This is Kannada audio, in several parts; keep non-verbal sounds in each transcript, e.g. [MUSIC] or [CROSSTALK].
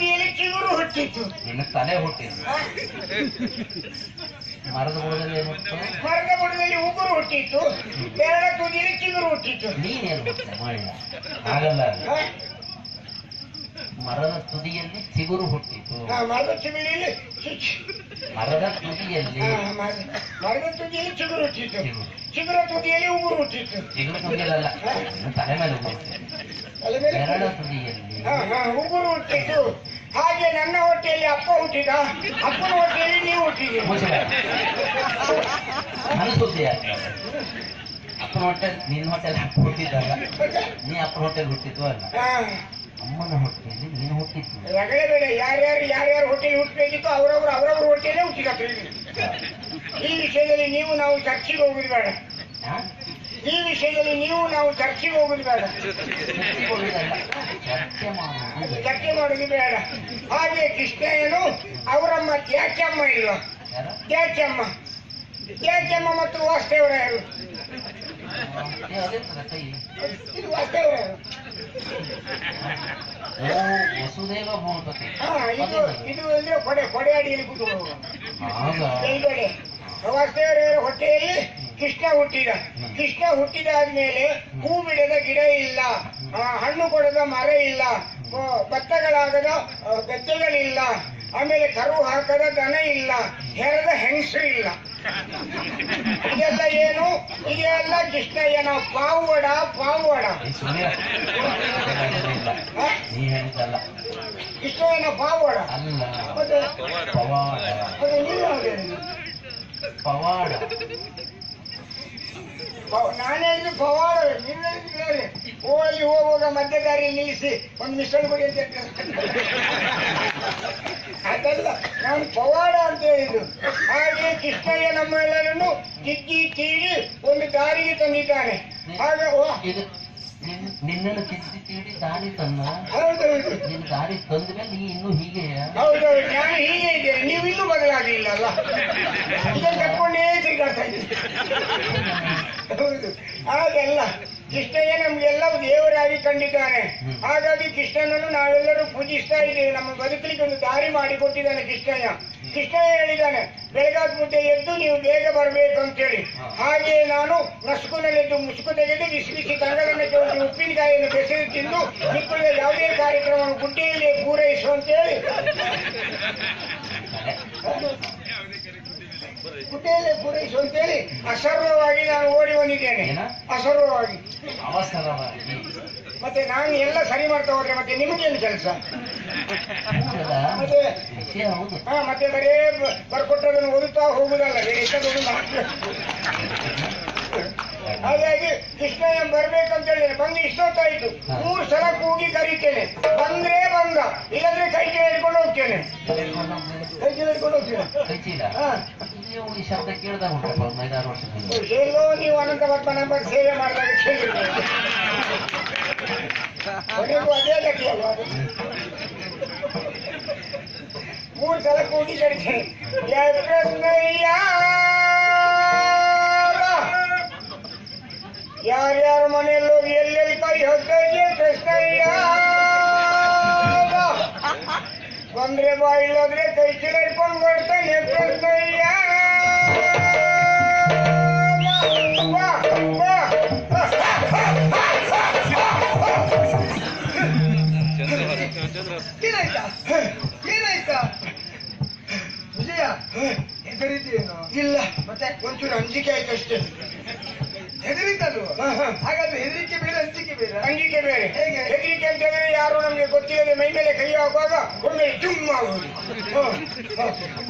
ತುದಿಯಲ್ಲಿ ಚಿಗುರು ಹುಟ್ಟಿತ್ತು. ನಿನ್ನ ತಲೆ ಹುಟ್ಟಿತ್ತು ಮರದ ಬುಡದಲ್ಲಿ ಮರದ ಬುಡದಲ್ಲಿ ಉಗುರು ಹುಟ್ಟಿತ್ತು. ಬೆರಳ ತುದಿಯಲ್ಲಿ ಚಿಗುರು ಹುಟ್ಟಿತ್ತು. ನೀನೇನು ಮಾಡಿಲ್ಲ ಆಗಲ್ಲ ಮರದ ತುದಿಯಲ್ಲಿ ಚಿಗುರು ಹುಟ್ಟಿತು ಆ, ಮರದ ತುದಿಯಲ್ಲಿ ಮರದ ತುದಿಯಲ್ಲಿ ಮರದ ತುದಿಯಲ್ಲಿ ಚಿಗುರು ಹುಟ್ಟಿತ್ತು. ಚಿಗುರು. ತುದಿಯಲ್ಲಿ ಉಗುರು ಹುಟ್ಟಿತ್ತು. ಚಿಗುರು ತುದಿಯಲ್ಲ. ತಲೆ ಮೇಲೆ ಉಗುರು ಮೇಲೆ ಬೆರಳ ತುದಿಯಲ್ಲಿ ಉಗುರು ಹುಟ್ಟಿತ್ತು. ಹಾಗೆ ನನ್ನ ಹೊಟ್ಟೆಯಲ್ಲಿ ಅಪ್ಪ ಹುಟ್ಟಿದ. ಅಪ್ಪನ ಹೊಟ್ಟೆಯಲ್ಲಿ ನೀವು ಸುದ್ದಿ ಆಗ್ತದೆ ಅಪ್ಪನ ಹೊಟ್ಟೆ ನಿನ್ನ ಹೊಟ್ಟೆಲಿ ಅಪ್ಪ ಹುಟ್ಟಿದ್ದಾಗ ನೀ ಅಪ್ಪನ ಹೊಟ್ಟೆಲಿ ಹುಟ್ಟಿದ್ದು ಅಲ್ಲ. ಅಮ್ಮನ ಹೊಟ್ಟೆಯಲ್ಲಿ ನೀನು ಹುಟ್ಟಿದ್ದು. ರಗಳೆ ಬೇಡ ಯಾರ್ಯಾರು ಯಾರ್ಯಾರು ಹೊಟ್ಟೆಲಿ ಹುಟ್ಟಬೇಕಿತ್ತು ಅವರವರು ಅವರವ್ರ ಹೊಟ್ಟೆಯಲ್ಲೇ ಹುಟ್ಟಿದ ಈ ವಿಷಯದಲ್ಲಿ ನೀವು ನಾವು ಚರ್ಚೆಗೆ ಹೋಗುದು ಬೇಡ. ಹಾ? ಈ ವಿಷಯದಲ್ಲಿ ನೀವು ನಾವು ಚರ್ಚೆಗೆ ಹೋಗುದು ಬೇಡ. ಚರ್ಚೆ ಮಾಡುದು ಬೇಡ. ಹಾಗೆ ಕೃಷ್ಣಯ್ಯನು ಅವರಮ್ಮ ತ್ಯಾಚಮ್ಮ ಇಲ್ವಾ? ತ್ಯಾಚಮ್ಮ ತ್ಯಾಚಮ್ಮ ಮತ್ತು ವಾಸ್ತೇವರ ಯಾರು ಇದು ಹಾ ಇದು ಇದು ಅಂದ್ರೆ ಕೊಡೆ ಕೊಡೆ ಅಡಿಯಲ್ಲಿ ಕೂತ್ಕೊಳ್ಳುವ ಕೆಳಗಡೆ ವಾಸ್ತವರಾಯರ ಹೊಟ್ಟೆಯಲ್ಲಿ ಕೃಷ್ಣ ಹುಟ್ಟಿದ. ಕೃಷ್ಣ ಹುಟ್ಟಿದಾದ್ಮೇಲೆ ಹೂ ಬಿಡದ ಗಿಡ ಇಲ್ಲ ಹಣ್ಣು ಕೊಡದ ಮರ ಇಲ್ಲ ಭತ್ತಗಳಾಗದ ಗದ್ದೆಗಳಿಲ್ಲ ಆಮೇಲೆ ಕರು ಹಾಕದ ದನ ಇಲ್ಲ ಹೆರದ ಹೆಂಗಸು ಇಲ್ಲ. ಇದೆಲ್ಲ ಏನು? ಇದೆಲ್ಲ ಕೃಷ್ಣಯ್ಯನ ಪಾವಡ ಪಾವಡ. ಕೃಷ್ಣಯ್ಯನ ಪಾವಡ. ಪವಾಡ. ಹೇಳಿದ್ದು? ಪವಾಡ ಪವ- ನಾನು ಹೇಳಿದ್ದು ಪವಾಡ ನೀವು ಹೇಳಿದ್ದು ಬೇರೆ ಹೋಗಿ ಹೋಗುವಾಗ ಮಧ್ಯ ದಾರಿ ನಿಲ್ಲಿಸಿ ಒಂದು ಮಿಶ್ರಣ ಬಗ್ಗೆ ಅಂತ. ಅದಲ್ಲ ನಾನು ಪವಾಡ ಅಂತ ಹೇಳಿದ್ದು. ಹಾಗೆ ಕೃಷ್ಣಯ್ಯ ನಮ್ಮೆಲ್ಲರನ್ನು ತಿದ್ದಿ ತೀಡಿ ಒಂದು ದಾರಿಗೆ ತಂದಿದ್ದಾನೆ. ಹಾಗೆ ಇದು ನಿನ್ನನ್ನು ತಿದ್ದಿ ತೀಡಿ ದಾರಿ ತನ್ನ. ಹೌದೌದು ನಿನ್ ದಾರಿ ತಂದ್ರೆ ಮೇಲೆ ನೀ ಇನ್ನೂ ಹೀಗೆ ಹೌದೌದು ನಾನು ಹೀಗೆ ಇದ್ದೇನೆ. ನೀವು ಇನ್ನೂ ಬದಲಾಗಲಿಲ್ಲ ಅಲ್ಲ? ಇದನ್ನು ಕಟ್ಕೊಂಡೇ ತಿರುಗಾಡ್ತಾ ಇದ್ದೀನಿ ಹೌದು. ಹಾಗೆಲ್ಲ ಕೃಷ್ಣಯ್ಯ ನಮ್ಗೆಲ್ಲ ದೇವರಾಗಿ ಕಂಡಿದ್ದಾನೆ. ಹಾಗಾಗಿ ಕೃಷ್ಣನನ್ನು ನಾವೆಲ್ಲರೂ ಪೂಜಿಸ್ತಾ ಇದ್ದೇವೆ. ನಮ್ಮ ಬದುಕಲಿಕ್ಕೆ ಒಂದು ದಾರಿ ಮಾಡಿಕೊಟ್ಟಿದ್ದಾನೆ ಕೃಷ್ಣಯ್ಯ. ಕೃಷ್ಣಯ್ಯ ಹೇಳಿದ್ದಾನೆ ಬೆಳಗಾದ ಮುದ್ದೆ ಎದ್ದು ನೀವು ಬೇಗ ಬರಬೇಕು ಅಂತೇಳಿ. ಹಾಗೆ ನಾನು ನಸುಕುನಲ್ಲಿದ್ದು ಮುಸುಕು ತೆಗೆದು ಬಿಸಿ ಬಿಸಿ ತಂಗಳನ್ನ ಕೆಳಗೆ ಉಪ್ಪಿನಕಾಯಿಯನ್ನು ಬೆಸೆದು ತಿಂದು ನಿಕ್ಕುಳಿದ ಯಾವುದೇ ಕಾರ್ಯಕ್ರಮವನ್ನು ಗುಡ್ಡೆಯಲ್ಲಿ ಪೂರೈಸುವಂತೇಳಿ. [LAUGHS] ಗುಡ್ಡೆಯಲ್ಲೇ ಪೂರೈಸು ಅಂತೇಳಿ ಅಸರ್ವವಾಗಿ ನಾನು ಓಡಿ ಬಂದಿದ್ದೇನೆ. ಅಸರವಾಗಿ ಮತ್ತೆ ನಾನು ಎಲ್ಲ ಸರಿ ಮಾಡ್ತಾ ಹೋದ್ರೆ ಮತ್ತೆ ನಿಮಗೇನು ಕೆಲಸ? ಮತ್ತೆ ಹಾ ಮತ್ತೆ ಬರೇ ಬರ್ಕೊಟ್ಟದನ್ನು ಓದುತ್ತಾ ಹೋಗುದಲ್ಲ ಬೇರೆ ಹಾಗಾಗಿ ಕೃಷ್ಣ ಹಾಗಾಗಿ ಕೃಷ್ಣ ಬರ್ಬೇಕಂತ ಹೇಳಿದ್ರೆ ಬಂದು ಇಷ್ಟೊತ್ತಾಯ್ತು. ಮೂರು ಸಲ ಕೂಗಿ ಕರೀತೇನೆ. ಬಂದ್ರೆ ಬಂದ ಇಲ್ಲಾಂದ್ರೆ ಕೈ ಕೇಳಿಕೊಂಡು ಹಿಡ್ಕೊಂಡು ಹೋಗ್ತೇನೆ. ಕೈ ಕೇಳಿಕೊಂಡು ಹಿಡ್ಕೊಂಡು ಹೋಗ್ತೇನೆ. ಶಬ್ದ ಕೇಳ್ದಾಗ ಉಂಟಪ್ಪ ಒಂದು ಐದಾರು ವರ್ಷದಿಂದ ಎಲ್ಲೋ ನೀವು ಅನಂತ ಪದ್ಮನಾಭ ಸೇವೆ ಮಾಡಿದಾಗ ಕೇಳಿರ್ಬೋದು ಕೊನೆಗೂ ಅದೇ ಗತಿ ಅಲ್ವಾ ಅದು? ಮೂರು ಸಲ ಕೂಗಿ ಕರಿತೇನೆ ಜಯ ಕೃಷ್ಣಯ್ಯ ಯಾರ್ಯಾರ ಮನೆಯಲ್ಲಿ ಹೋಗಿ ಎಲ್ಲೆಲ್ಲಿ ಕೈ ಹೊತ್ತೈತೆ ಕೃಷ್ಣಯ್ಯ ಬಂದ್ರೆ ಬಾ ಇಲ್ಲದ್ರೆ ಕೈ ಚೀಲ ಹಿಡ್ಕೊಂಡು ಬರ್ತಾನೆ ಕೃಷ್ಣಯ್ಯ ಬಾ, ಬಾ, ಬಾ. ಏನಾಯ್ತಾ ವಿಜಯ ಹೆದರಿದ್ದೇನು ಇಲ್ಲ ಮತ್ತೆ ಒಂಚೂರು ಅಂಜಿಕೆ ಆಯ್ತು ಅಷ್ಟೇ. ಹೆದರಿದ್ದಲ್ವ? ಹ, ಹ. ಹಾಗಾದ್ರೆ ಹೆದರಿಕೆ ಬೇರೆ ಅಂಜಿಕೆ ಬೇರೆ ಅಂಜಿಕೆ ಬೇರೆ ಹೇಗೆ? ಹೆದರಿಕೆ ಅಂತ ಹೇಳಿದ್ರೆ ಯಾರು ನಮ್ಗೆ ಗೊತ್ತಿಲ್ಲದೆ ಮೈ ಮೇಲೆ ಕೈ ಹಾಕುವಾಗ ಒಮ್ಮೆ ಜುಮ್ ಆಗುವುದು.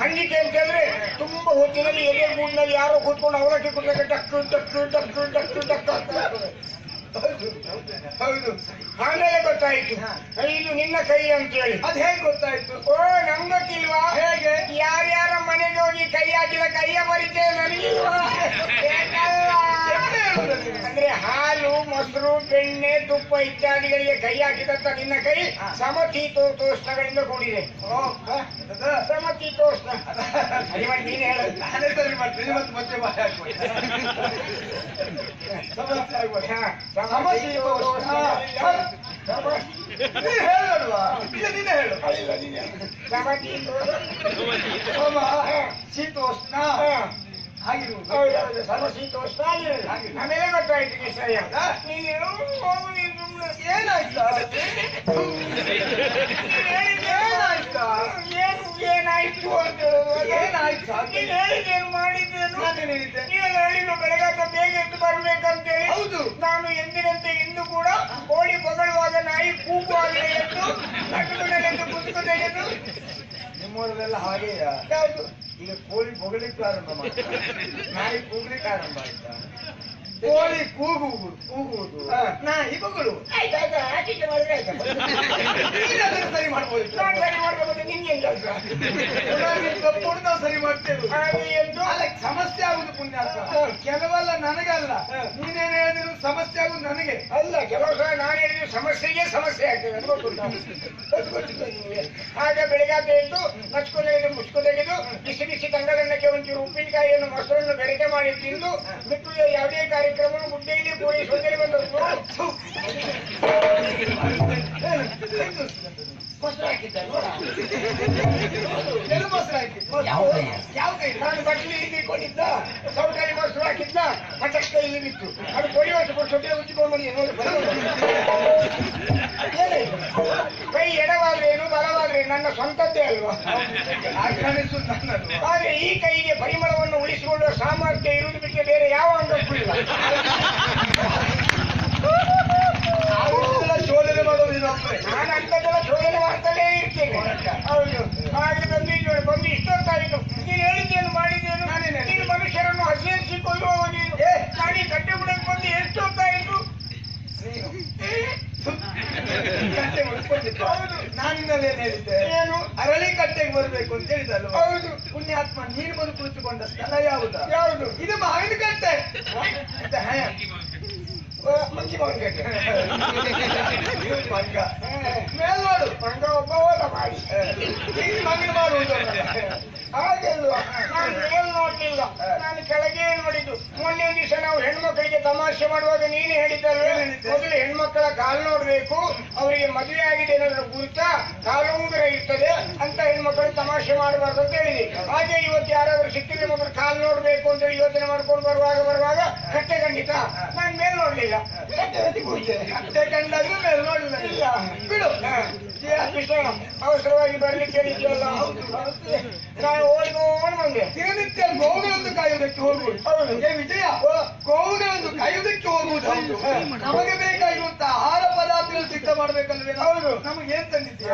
ಅಂಜಿಕೆ ಅಂತ ಹೇಳಿದ್ರೆ ತುಂಬಾ ಹೊತ್ತಿನಲ್ಲಿ ಎಲೆ ಮೂಡಿನಲ್ಲಿ ಯಾರೋ ಕೂತ್ಕೊಂಡು ಅವರಕ್ಕೆ ಕುಟ್ಲಕ್ಕೆ ಡಕ್ಕು ಡಕ್ಕು ಡಕ್ಕು ಡಕ್ಕು ಡಕ್ಕು ಹೌದು. ಆಮೇಲೆ ಗೊತ್ತಾಯ್ತು. ಇದು ನಿನ್ನ ಕೈ ಅಂತ ಹೇಳಿ ಅದ್ ಹೇಗೆ ಗೊತ್ತಾಯ್ತು? ಓ ನಮ್ ಗೊತ್ತಿಲ್ವಾ ಹೇಗೆ? ಯಾರ್ಯಾರ ಮನೆಗೆ ಹೋಗಿ ಕೈ ಹಾಕಿದ ಕೈಯ ಪರಿಚಯ ನನಗಿಲ್ವಾ? ಅಂದ್ರೆ ಹಾಲು ಮೊಸರು ಬೆಣ್ಣೆ ತುಪ್ಪ ಇತ್ಯಾದಿಗಳಿಗೆ ಕೈ ಹಾಕಿದಂತ ನಿನ್ನ ಕೈ ಸಮತೀತೋತೋಷ್ಣಗಳಿಂದ ಕೂಡಿದೆ. ಸಮತೀತೋಷ್ಣ. ನೀನು ಹೇಳ. ನಾನೇ ಸರಿ ಹೇಳಲ್ವಾ? ನೀನೇ ಸಮತೀತೋಷ್ಣ. ಹಾಗಿರುವುದು ಸಮಶೀತೋಷ ನಮಗೆ ಗೊತ್ತಾಯ್ತು ವಿಷಯ ನೀವು ಏನಾಯ್ತಾ ಏನಾಯ್ತಾ ಏನು ಏನಾಯ್ತು ಅಂತ ಏನಾಯ್ತಾ ನೀನು ಹೇಳಿದ್ದೇನು ಮಾಡಿದ್ದೇನು ನೀವೆಲ್ಲ ಹೇಳಿದ್ರು ಬೆಳಗಾಗ ಬೇಗ ಎದ್ದು ಬರ್ಬೇಕಂತೇಳಿ ಹೌದು ನಾನು ಎಂದಿನಂತೆ ಇಂದು ಕೂಡ ಕೋಳಿ ಬಗಳುವಾಗ ನಾಯಿ ಕೂಗುವಾಗಲೇ ಎದ್ದು ಕಟ್ಟುಗಳೆಂದು ಕುಸಿದು ತೆಗೆದು ನಿಮ್ಮೂರಲ್ಲೆಲ್ಲ ಹಾಗೆಯಾ ಯಾವುದು ಈಗ ಕೋಳಿ ಬೊಗಳಿಕ್ಕೆ ಆರಂಭ ಮಾಡ್ತಾರೆ. [LAUGHS] ನಾಯಿ ಕೂಗ್ಲಿಕ್ಕೆ ಆರಂಭ ಆಯ್ತಾ? [LAUGHS] ಕೋಳಿ ಕೂಗುವುದು ಕೂಗುವುದು. ನಾಯಿ ಬೊಗಳು ಆಯ್ತಾಯ್ತು ಆಚೀಚೆ ಮಾಡಿದ್ರೆ ಆಯ್ತು. [LAUGHS] ನೀನು ಅದನ್ನು ಸರಿ ಮಾಡ್ಬೋದು. ನಾನು ಸರಿ ಮಾಡ್ಬೇಕು ನಿಂಗೇನ್ ಕೆಲಸ? ತಪ್ಪು ನಾವು ಸರಿ ಮಾಡ್ತೇವೆ ಅಲ್ಲ ಸಮಸ್ಯೆ ಆಗುದು ಪುಣ್ಯಾಸ ಕೆಲವಲ್ಲ ನನಗಲ್ಲ. ನೀನೇನು ಹೇಳಿದ್ರು ಸಮಸ್ಯೆ ಆಗುದು ನನಗೆ. ಅಲ್ಲ ಕೆಲವು ಸಲ ನಾನು ಹೇಳಿದ ಸಮಸ್ಯೆಗೆ ಸಮಸ್ಯೆ ಆಗ್ತದೆ, ಅದು ಆಗ ಬೆಳಗಾಗೆ ಎದ್ದು ನಚ್ಕೊಂಡೆಗೆದು ಮುಚ್ಕೊಂಡೆಗೆದು ಬಿಸಿ ಬಿಸಿ ತಂಗದನ್ನಕ್ಕೆ ಒಂಚೂರು ಉಪ್ಪಿನಕಾಯಿಯನ್ನು ಮೊಸರನ್ನು ಬೆಳಗ್ಗೆ ಮಾಡಿ ತಿಂದು ಬಿಟ್ಟು ಯಾವುದೇ ಕಾರ್ಯಕ್ರಮ ಗುಡ್ಡೆಯಲ್ಲಿ ಪೊಲೀಸ್ ಬಂದದ್ದು? ಮೊಸರು ಹಾಕಿದ್ದ ನೋಡ ಎಲ್ಲಿ ಮೊಸರು ಹಾಕಿದ್ದು? ಯಾವ ಕೈ? ನಾನು ಬಟ್ಲಿ ಹಿಡಿಕೊಂಡಿದ್ದ ಸೌಕರ್ಯ ಮೊಸರು ಹಾಕಿದ್ದ ಇಲ್ಲಿ ಬಿತ್ತು ಅದು ಕೊಡಿ ವರ್ಷ ಸೊಟ್ಟೆ ಉಚ್ಚಿಕೊಂಡು ಬನ್ನಿ ನೋಡಿ ಕೈ ಎಡವಾದ್ರೇನು ಬಲವಾದ್ರೆ ನನ್ನ ಸ್ವಂತದ್ದೇ ಅಲ್ವಾ ಆದ್ರೆ ಈ ಕೈಗೆ ಪರಿಮಳವನ್ನು ಉಳಿಸಿಕೊಳ್ಳುವ ಸಾಮರ್ಥ್ಯ ಇರುವುದು ಬಿಟ್ಟರೆ ಬೇರೆ ಯಾವ ಅಂಗಕ್ಕೂ ಇಲ್ಲ ಆಗುದಿಲ್ಲ ಶೋಧನೆ ಮಾಡೋದು ಇದೊಬ್ಬರೇ ನಾನು ಅಂತದೆಲ್ಲ ಶೋಧನೆ ಮಾಡ್ತಲೇ ಇರ್ತೇನೆ. ಹೌದು. ಹಾಗೆ ಬಂದು ನೋಡಿ, ಬಂದು ಇಷ್ಟೊತ್ತಾಯಿತು ನೀನು ಹೇಳಿದ್ದೇನು ಮಾಡಿದ್ದೇನು? ನಾನೇನು ನೀನು. ಮನುಷ್ಯರನ್ನು ಹಸಿರಿಸಿಕೊಳ್ಳುವವ ನೀನು. ಏ. ನಾನು ಕಟ್ಟೆ ಬಿಡಕ್ಕೆ ಬಂದು ಎಷ್ಟೊತ್ತಾಯಿತು ಕಟ್ಟೆ ಮುಡ್ಕೊಂಡಿದ್ದು. ಹೌದು. ನಾನು ಏನ್ ಹೇಳಿದ್ದೆ? ಏನು? ಅರಳಿ ಕಟ್ಟೆಗೆ ಬರ್ಬೇಕು ಅಂತ ಹೇಳಿದಲ್ವ ಹೌದು. ಪುಣ್ಯಾತ್ಮ ನೀನು ಬಂದು ಕುಳಿತುಕೊಂಡ ಸ್ಥಳ ಯಾವುದು? ಯಾವುದು? ಇದು ಮಾವಿನ ಕಟ್ಟೆ. ಮಂಕಿ ಮಗನ್ ಮಂಗ ಮೇಲ್ ಮಾಡು ಮಂಗ ಒಬ್ಬ ಹೋದ ಮಾಡಿ ಮಂಗಿ ಮಾಡು ನಾನು ಮೇಲ್ ನೋಡ್ಲಿಲ್ಲ. ನಾನು ಕೆಳಗೆ ನೋಡಿದ್ದು ಮೊನ್ನೆ ದಿವಸ ನಾವು ಹೆಣ್ಮಕ್ಳಿಗೆ ತಮಾಷೆ ಮಾಡುವಾಗ ನೀನು ಹೇಳಿದ್ದಲ್ವೇ? ಮೊದಲು ಹೆಣ್ಮಕ್ಕಳ ಕಾಲು ನೋಡ್ಬೇಕು. ಅವರಿಗೆ ಮದುವೆ ಆಗಿದೆ ಅನ್ನೋದ್ರ ಗುರುತ ಕಾಲು ಉಂಗುರ ಇರ್ತದೆ ಅಂತ ಹೆಣ್ಮಕ್ಳು ತಮಾಷೆ ಮಾಡಬಾರ್ದು ಅಂತ ಹೇಳಿದೆ ಹಾಗೆ ಇವತ್ತು ಯಾರಾದ್ರೂ ಸಿಕ್ಕಿದ್ರೆ ಮೊದಲು ಕಾಲು ನೋಡ್ಬೇಕು ಅಂತ ಹೇಳಿ ಯೋಚನೆ ಮಾಡ್ಕೊಂಡು ಬರುವಾಗ ಬರುವಾಗ ಕಟ್ಟೆ ಖಂಡಿತ. ನಾನು ಮೇಲ್ ನೋಡ್ಲಿಲ್ಲ. ಕಟ್ಟೆ ಕಂಡಾದ್ರೂ ಮೇಲ್ ನೋಡಿಲ್ಲ ಇಲ್ಲ. ಬಿಡು ಹಾ. ಏ, ಕೃಷ್ಣ, ಅವಸರವಾಗಿ ಬರ್ಲಿಕ್ಕೆ ಹೇಳಿದ್ಯಲ್ಲ? ನಾನು ಓಡ್ಕೊಂಡು ಬಂದೆ. ದಿನನಿತ್ಯ ಗೋವುಗಳನ್ನು ಕಾಯುವುದಕ್ಕೆ ಹೋಗುವುದು ಹೌದು. ಏ ವಿಜಯ ಗೋವುಗಳನ್ನು ಕಾಯುವುದಕ್ಕೆ ಹೋಗುವುದು ಹೌದು. ನಮಗೆ ಬೇಕಾಗಿರುವಂತ ಆಹಾರ ಪದಾರ್ಥಗಳು ಸಿದ್ಧ ಮಾಡ್ಬೇಕಲ್ವೇ? ಹೌದು. ನಮಗೆ ಏನ್ ತಂದಿದ್ದೀಯ?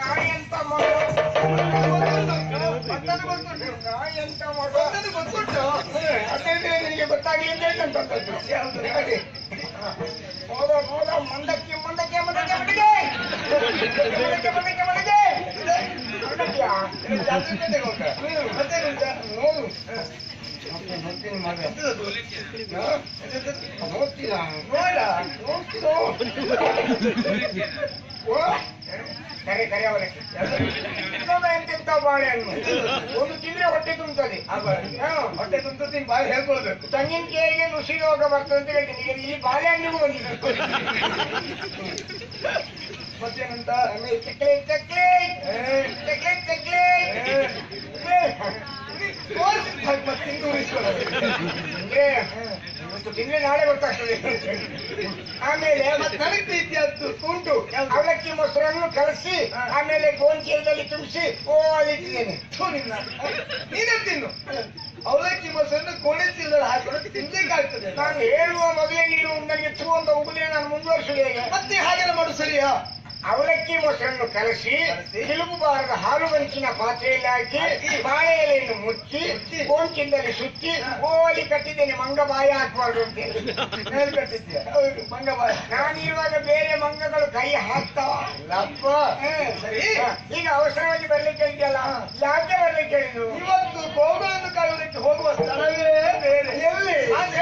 ನಾಯಿ ಅಂತ. ನಾಯಿ ಅಂತ ಮಾಡೋ? ಮತ್ತದು ಗೊತ್ತುಂಟು ಅದೇ ನಿನಗೆ ಗೊತ್ತಾಗ್ಲಿ ಅಂತ ಹೇಳ್ತಂತದ್ದು ಯಾವುದು? ಅದೇ. ಹೋದ ಹೋದ ಮಂಡಕ್ಕಿ ಮಂಡಕ್ಕಿ ಮಂಡಕ್ಕಿ ಕರೆ ಕರೆ ಅವರೇ ಎಂತೆಂತ ಬಾಳೆಹಣ್ಣು ಒಂದು ತಿಂದ್ರೆ ಹೊಟ್ಟೆ ತುಂಬುತ್ತದೆ ಹೊಟ್ಟೆ ತುಂಬುತ್ತದೆ ಬಾಳೆ ಹೇಳ್ಕೊಳ್ಬೇಕು ತೆಂಗಿನಕಾಯಿಗೆ ಋಷಿ ರೋಗ ಬರ್ತದೆ ಅಂತ ಹೇಳ್ತೀನಿ ಈ ಬಾಳೆಹಣ್ಣಿಗೂ ಬಂದಿದೆ ಮತ್ತೇನಂತ ಚಕ್ಲೇಟ್ ಚಕ್ಲೇಟ್ ಚಕ್ಲೇಟ್ ಚಕ್ಲೇಟ್ ಮತ್ತೆ. ಅಂದ್ರೆ ಇವತ್ತು ತಿಂದ್ರೆ ನಾಳೆ ಗೊತ್ತಾಗ್ತದೆ. ಆಮೇಲೆ ಮತ್ತೆ ನನಗೆ ಅದು ಉಂಟು. ಅವಲಕ್ಕಿ ಮೊಸರನ್ನು ಕಲಸಿ ಆಮೇಲೆ ಗೋಂಚೀಲದಲ್ಲಿ ತುಂಬಿಸಿ ಓ ಅಲ್ಲಿಟ್ಟಿದ್ದೇನೆ ನೀನು ತಿನ್ನು. ಅವಲಕ್ಕಿ ಮೊಸರನ್ನು ಕೋಣೆ ಚೀಲದಲ್ಲಿ ಹಾಕೊಂಡು ತಿನ್ಬೇಕಾಗ್ತದೆ. ನಾನು ಹೇಳುವ ಮೊದಲೇ ನೀನು ನನಗೆ ಅಂತ ಉಗುದೇ ನಾನು ಮುಂದುವರಿಸುವುದು ಹೇಗೆ ಮತ್ತೆ ಹಾಗೆಲ್ಲ ಮಾಡು ಸರಿಯಾ? ಅವಲಕ್ಕಿ ಮೊಸರನ್ನು ಕಲಸಿ ಕಿಲುಬುಬಾರದ ಹಾಲು ಮಂಚಿನ ಪಾತ್ರೆಯಲ್ಲಿ ಹಾಕಿ ಬಾಳೆ ಎಲೆಯನ್ನು ಮುಚ್ಚಿ ಗೋಂಚಿಂದಲ್ಲಿ ಸುತ್ತಿ ಓಲಿ ಕಟ್ಟಿದ್ದೇನೆ ಮಂಗ ಬಾಯಿ ಹಾಕಬಾರ್ದು ಅಂತ ಹೇಳಿ. ಮೇಲ್ ಕಟ್ಟಿದ್ಯಾ ಹೌದು ಮಂಗ ಬಾಯ. ನಾನು ಇರುವಾಗ ಬೇರೆ ಮಂಗಗಳು ಕೈ ಹಾಕ್ತಾವ ಲಪ್ಪ ಸರಿ. ಈಗ ಅವಸರವಾಗಿ ಬರ್ಲಿಕ್ಕೆ ಇದೆಯಲ್ಲ ಯಾಕೆ ಬರ್ಲಿಕ್ಕೆ ಹೇಳಿದ್ರು ಇವತ್ತು ಗೌಡವನ್ನು ಕಾಯುವುದಕ್ಕೆ ಹೋಗುವ ಸ್ಥಳವೇ ಬೇರೆ. ಎಲ್ಲಿ? ಹಾಗೆ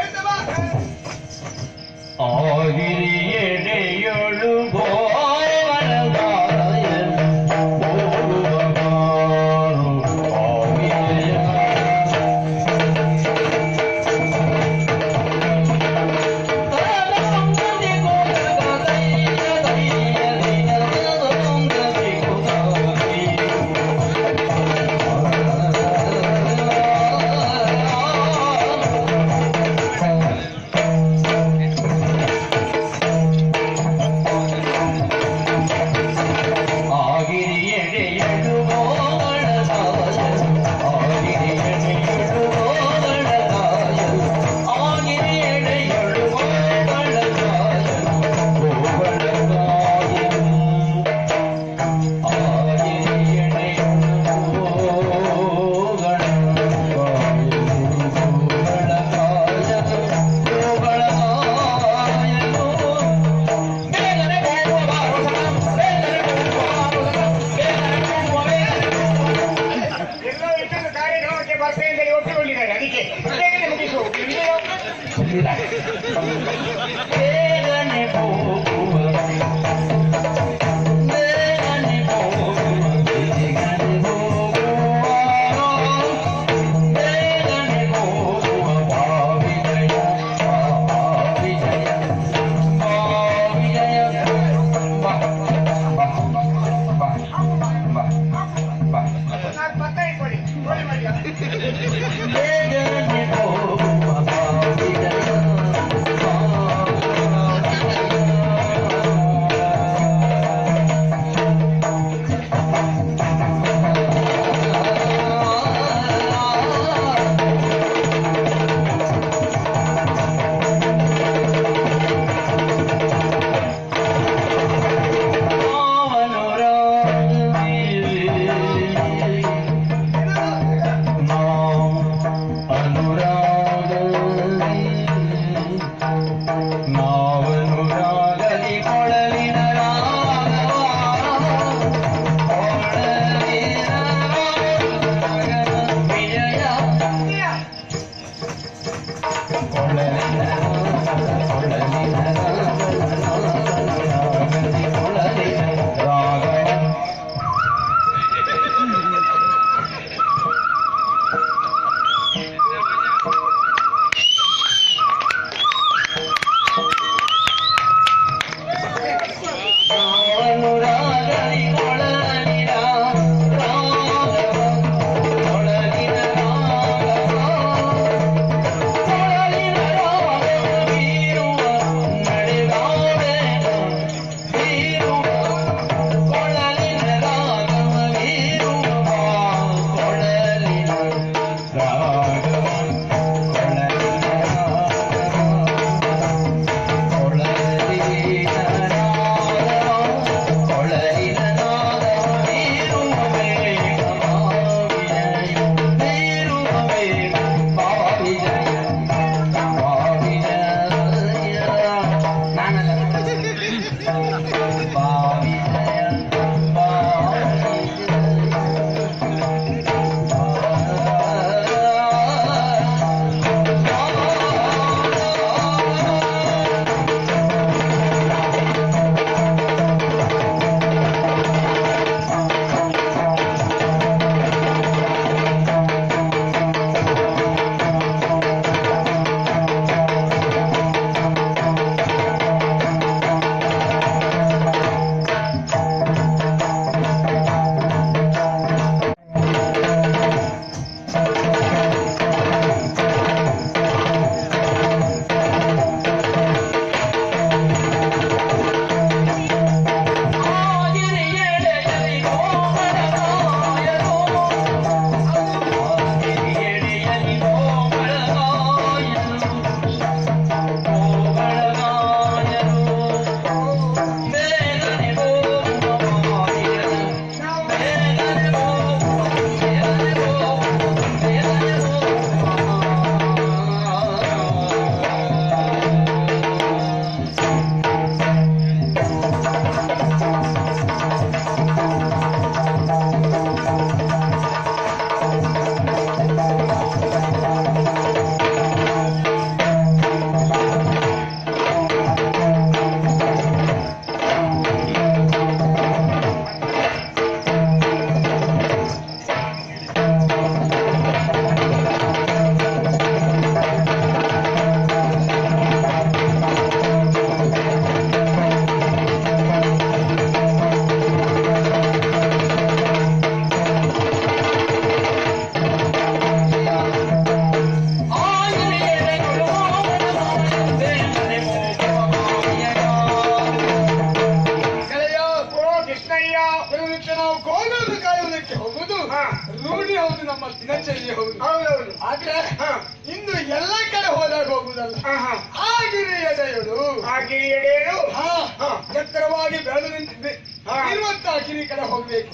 ಕಡೆ ಹೋಗ್ಬೇಕು.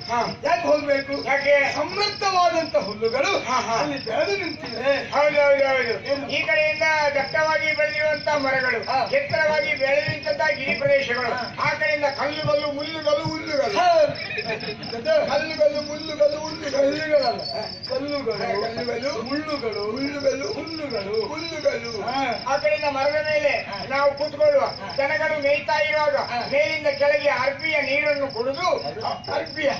ಯಾಕೆ ಹೋಗ್ಬೇಕು? ಯಾಕೆ? ಸಮೃದ್ಧವಾದಂತ ಹುಲ್ಲುಗಳು ಅಲ್ಲಿ ಬೆಳೆದು ನಿಂತಿವೆ. ಈ ಕಡೆಯಿಂದ ದಟ್ಟವಾಗಿ ಬೆಳೆಯುವಂತ ಮರಗಳು ಎತ್ತರವಾಗಿ ಬೆಳೆದಂತಹ ಗಿರಿ ಪ್ರದೇಶಗಳು ಆ ಕಡೆಯಿಂದ ಕಲ್ಲುಗಳು ಹುಲ್ಲುಗಳು ಅದು ಕಲ್ಲುಗಳು ಮುಳ್ಳುಗಳು ಹುಲ್ಲುಗಳು ಕಲ್ಲುಗಳು ಕಲ್ಲುಗಳು ಮುಳ್ಳುಗಳು ಹುಲ್ಲುಗಳು ಹುಲ್ಲುಗಳು. ಹುಲ್ಲುಗಳು. ಆ ಕಡೆಯಿಂದ ಮರದ ಮೇಲೆ ನಾವು ಕೂತ್ಕೊಳ್ಳುವ ದನಗಳು ಮೇಯ್ತಾ ಇರುವಾಗ ಮೇಲಿಂದ ಕೆಳಗೆ ಅರ್ಬಿಯ ನೀರನ್ನು ಕುಡಿದು ಅರ್ಬಿಯ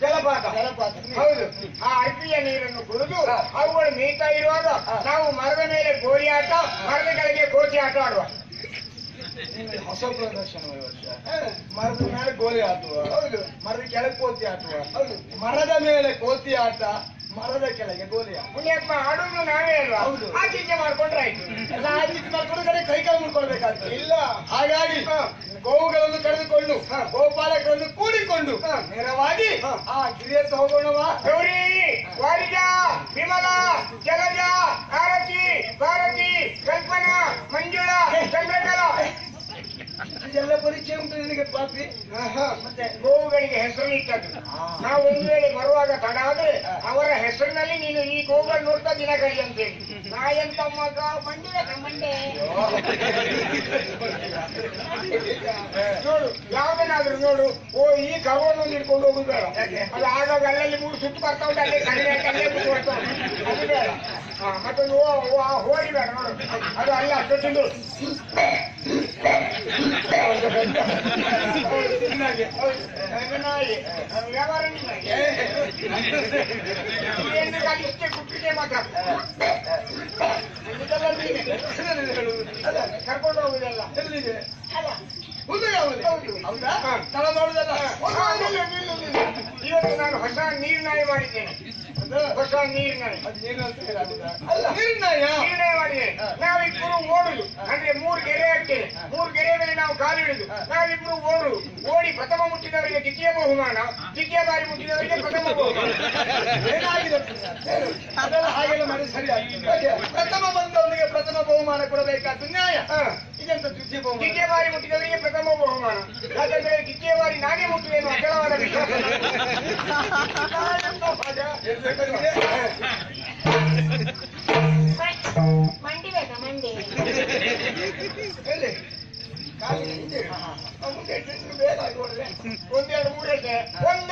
ಜಲಪಾತ. ಜಲಪಾತ. ಹೌದು. ಆ ಅರ್ಬಿಯ ನೀರನ್ನು ಕುಡಿದು ಅವುಗಳು ಮೇಯ್ತಾ ಇರುವಾಗ ನಾವು ಮರದ ಮೇಲೆ ಗೋಲಿ ಆಟ ಮರದ ಕೆಳಗೆ ಕೋಟಿ ಆಟ ಆಡುವ. ಹೊಸ ಪ್ರದರ್ಶನ ಮರದ ಮೇಲೆ ಗೋಲಿ ಆಟುವ ಹೌದು. ಮರದ ಕೆಳಗೆ ಕೋತಿ ಆಟುವ ಹೌದು. ಮರದ ಮೇಲೆ ಕೋತಿ ಆಟ ಮರದ ಕೆಳಗೆ ಗೋಲಿ ಆಟ. ಆಡುದು ನಾವೇ ಅಲ್ವಾ? ಹೌದು. ಆಚೀಚೆ ಮಾಡ್ಕೊಂಡ್ರೆ ಆಯ್ತು. ಎಲ್ಲ ಆಚೀಚೆ ಮಾಡ್ಕೊಂಡು ಕಡೆ ಕೈ ಕಾಲು ಮುಡ್ಕೊಳ್ಬೇಕಾಗ್ತದೆ ಇಲ್ಲ. ಹಾಗಾಗಿ. ಗೋವುಗಳನ್ನು ಕರೆದುಕೊಂಡು. ಗೋಪಾಲಕರನ್ನು ಕೂಡಿಕೊಂಡು. ನೇರವಾಗಿ. ಆ ಗಿರಿಯ ಹೋಗೋಣವಾ? ಗೌರಿ ವಾರಿಜ ವಿಮಲ ಜಲಜ ಆರತಿ ಭಾರತಿ ಪರಿಚಯ ಉಂಟು ನಿನಗೆ ಪಾಪಿ ಮತ್ತೆ ಗೋವುಗಳಿಗೆ ಹೆಸರು ಇಟ್ಟದ್ದು. ನಾವು ಒಂದು ವೇಳೆ ಬರುವಾಗ ತಡ ಆದ್ರೆ ಅವರ ಹೆಸರಿನಲ್ಲಿ ನೀನು ಈ ಗೋವುಗಳು ನೋಡ್ತಾ ದಿನ ಕಳಿ ಅಂತೇಳಿ. ನಾ ಎಂತ ಮಗ ಮಂಡಿರ ಮಂಡೆ ನೋಡು ಯಾವ್ದನ್ನಾದ್ರೂ ನೋಡು. ಓ ಈ ಕರುವನ್ನು ಹಿಡ್ಕೊಂಡು ಹೋಗುದು ಬೇಡ ಅದು ಆಗಾಗ ಅಲ್ಲಲ್ಲಿ ಮೂರು ಸುತ್ತು ಬರ್ತಾ ಉಂಟು ಅಲ್ಲಿ ಕಡಿಮೆ ಕಲ್ಲೇ ಬಿಟ್ಟು ಬರ್ತಾ ಉಂಟು. ಅದು ಬೇಡ. ಮತ್ತೊಂದು ಓ ಹೋಳಿ ಬೇಡ ನೋಡು. ಅದು ಅಲ್ಲ ಅಷ್ಟೊಂದು ಕುಟ್ಟಿಗೆ ಮಾತ್ರ ಕರ್ಕೊಂಡು ಹೋಗುದಲ್ಲ ಎಲ್ಲಿಗೆ ಅಲ್ಲ ಹೌದು. ಸ್ಥಳ ನೋಡುದಲ್ಲ. ಇವತ್ತು ನಾನು ಹೊಸ ನೀರ್ನಾಯಿ ಮಾಡಿದ್ದೇನೆ ಹೊಸ ಅಲ್ಲ. ನಿರ್ಣಯ ಮಾಡಿ ನಾವಿಬ್ಬರು ಓಡುದು. ಅಂದ್ರೆ ಮೂರು ಗೆರೆ ಹಾಕ್ತೇವೆ ಮೂರು ಗೆರೆ ಮೇಲೆ ನಾವು ಕಾಲಿಡುದು ನಾವಿಬ್ರು ಓಡು ಓಡಿ ಪ್ರಥಮ ಮುಟ್ಟಿದವರಿಗೆ ದ್ವಿತೀಯ ಬಹುಮಾನ. ದ್ವಿತೀಯ ಬಾರಿ ಮುಟ್ಟಿದವರಿಗೆ ಪ್ರಥಮ ಬಹುಮಾನ. ಏನಾಗಿದೆ. ಅದೆಲ್ಲ ಹಾಗೆಲ್ಲ ಮಾಡಿ ಸರಿ ಪ್ರಥಮ ಬಂದವರಿಗೆ ಪ್ರಥಮ ಬಹುಮಾನ ಕೊಡಬೇಕಾದ್ದು ನ್ಯಾಯ. ಹಾ. ಇದೆಂತ ದ್ವಿತೀಯ ಬಹುಮಾನ ದ್ವಿತೀಯ ಬಾರಿ ಮುಟ್ಟಿದವರಿಗೆ ಪ್ರಥಮ ಬಹುಮಾನ ಯಾಕಂದ್ರೆ ದ್ವಿತೀಯ ಬಾರಿ ನಾನೇ ಮುಟ್ಟುವೇನು ಅಚಲವಾದ ವಿಶ್ವಾಸ ನಾನೆಂತ ಮಗ? ಮಂಡಿ ಬೇಕಾ ಮಂಡಿ ಎಲ್ಲಿ? ಕಾಲಿನ ಹಿಂದೆ. ಆ ಮುಂದೆ ಇಟ್ಟಿದ್ದು ಬೇಗ ಆಗಿ ಹೊರಡ್ರೆ. ಒಂದೆರಡು ಮೂರು ಹೇಳ್ತೆ ಒಂದು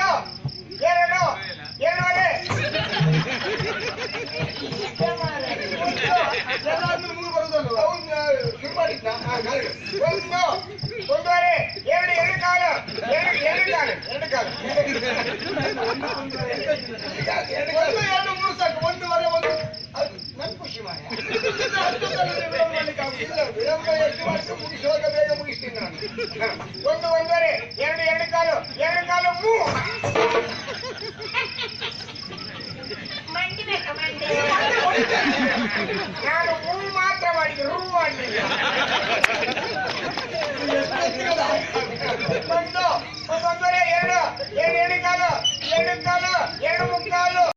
[LAUGHS] Come